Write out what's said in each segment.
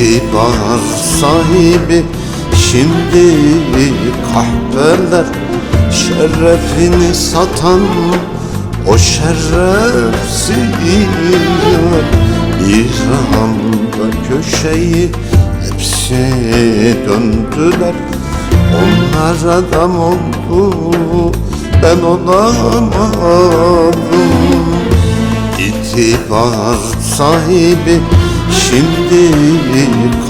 İtibar sahibi şimdi kahveler Şerefini satan o şerefsiz Bir anda köşeyi hepsi döndüler. Onlar adam oldu ben olamadım İtibar sahibi şimdi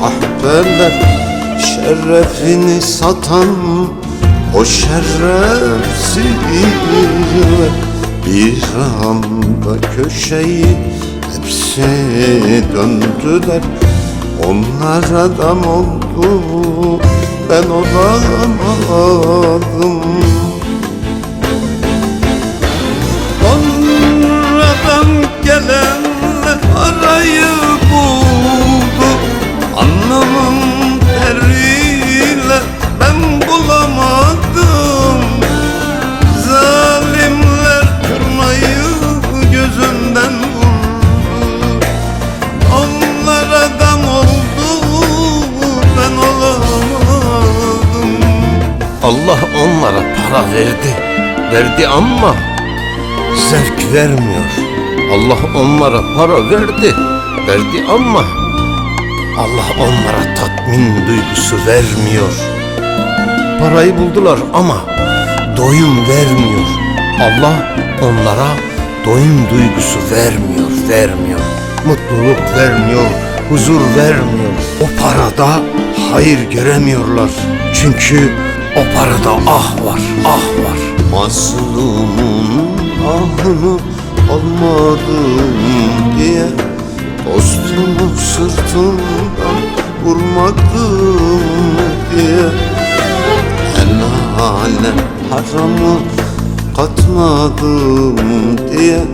kahpeler Şerefini satan o şerefsiz Bir anda köşeyi hepsi döndüler. Onlar adam oldu ben olamadım Sonradan gelen arayı buldu Anlamam teriyle ben bulamadım Zalimler kırmayı gözünden vurdu Onlar adam oldu ben olamadım Allah onlara para verdi. Verdi ama zevk vermiyor. Allah onlara para verdi. Verdi ama Allah onlara tatmin duygusu vermiyor. Parayı buldular ama doyum vermiyor. Allah onlara doyum duygusu vermiyor, vermiyor. Mutluluk vermiyor, huzur vermiyor. O parada hayır göremiyorlar. Çünkü o parada ah var, ah var. Mazlumun ahını almadım diye Dostumu sırtından vurmadım diye. Helale haramı katmadım diye.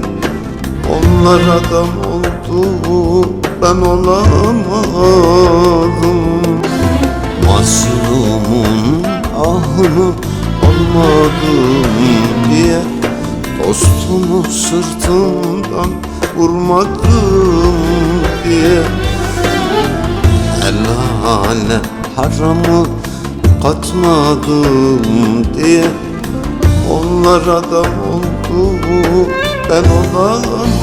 Onlar adam oldu ben olamadım sırtından vurmadım diye. Helale haramı katmadım diye. Onlar adam oldu ben olamadım